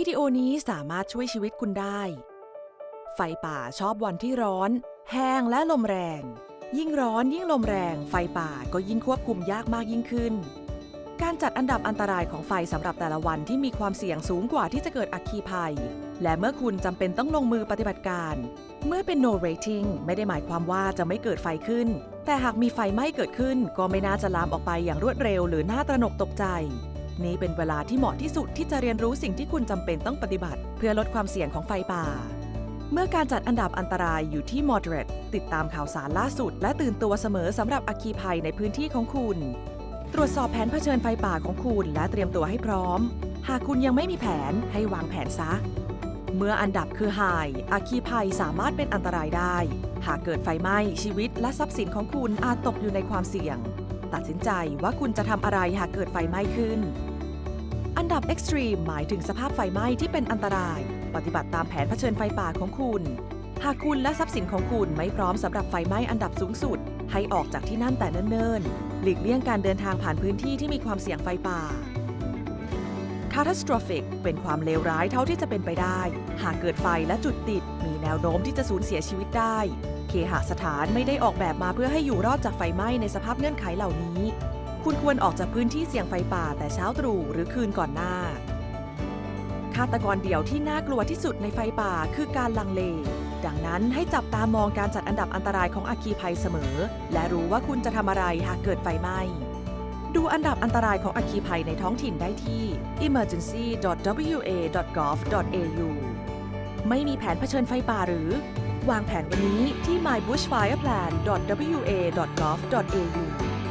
วิดีโอนี้สามารถช่วยชีวิตคุณได้ ไฟป่าชอบวันที่ร้อน แห้งและลมแรง ยิ่งร้อนยิ่งลมแรง ไฟป่าก็ยิ่งควบคุมยากมากยิ่งขึ้น การจัดอันดับอันตรายของไฟสำหรับแต่ละวันที่มีความเสี่ยงสูงกว่าที่จะเกิดอัคคีภัย และเมื่อคุณจำเป็นต้องลงมือปฏิบัติการ เมื่อเป็น no rating ไม่ได้หมายความว่าจะไม่เกิดไฟขึ้น แต่หากมีไฟไหม้เกิดขึ้น ก็ไม่น่าจะลามออกไปอย่างรวดเร็ว หรือน่าตระหนกตกใจ นี่เป็นเวลาที่เหมาะที่สุดที่จะเรียนรู้สิ่งที่คุณจำเป็นต้องปฏิบัติ เพื่อลดความเสี่ยงของไฟป่า เมื่อการจัดอันดับอันตรายอยู่ที่ moderate ติดตามข่าวสารล่าสุด และตื่นตัวเสมอสำหรับอัคคีภัยในพื้นที่ของคุณ ตรวจสอบแผนเผชิญไฟป่าของคุณ และเตรียมตัวให้พร้อม หากคุณยังไม่มีแผนให้วางแผนซะ เมื่ออันดับคือ High อัคคีภัยสามารถเป็นอันตรายได้ หากเกิดไฟไหม้ชีวิตและทรัพย์สินของคุณอาจตกอยู่ในความเสี่ยง ตัดสินใจว่าคุณจะทำอะไรหากเกิดไฟไหม้ขึ้น อันดับ Extreme หมายถึงสภาพไฟไหม้ที่เป็นอันตราย ปฏิบัติตามแผนเผชิญไฟป่าของคุณ หากคุณและทรัพย์สินของคุณไม่พร้อมสำหรับไฟไหม้อันดับสูงสุด ให้ออกจากที่นั่นแต่เนิ่นๆ หลีกเลี่ยงการเดินทางผ่านพื้นที่ที่มีความเสี่ยงไฟป่า catastrophic เป็นความเลวร้ายเท่าที่จะเป็นไปได้ หากเกิดไฟและจุดติด มีแนวโน้มที่จะสูญเสียชีวิตได้ เคหสถานไม่ได้ออกแบบมาเพื่อให้อยู่รอดจากไฟไหม้ในสภาพเงื่อนไขเหล่านี้ คุณควรออกจากพื้นที่เสี่ยงไฟป่าแต่เช้าตรู่หรือคืนก่อนหน้า ฆาตกรเดี่ยวที่น่ากลัวที่สุดในไฟป่าคือการลังเล ดังนั้นให้จับตามองการจัดอันดับอันตรายของอาคีภัยเสมอ และรู้ว่าคุณจะทำอะไรหากเกิดไฟไหม้ดูอันดับอันตรายของอาคีภัยในท้องถิ่นได้ที่ emergency.wa.gov.au ไม่มีแผนเผชิญไฟป่าหรือ วางแผนวันนี้ที่ mybushfireplan.wa.gov.au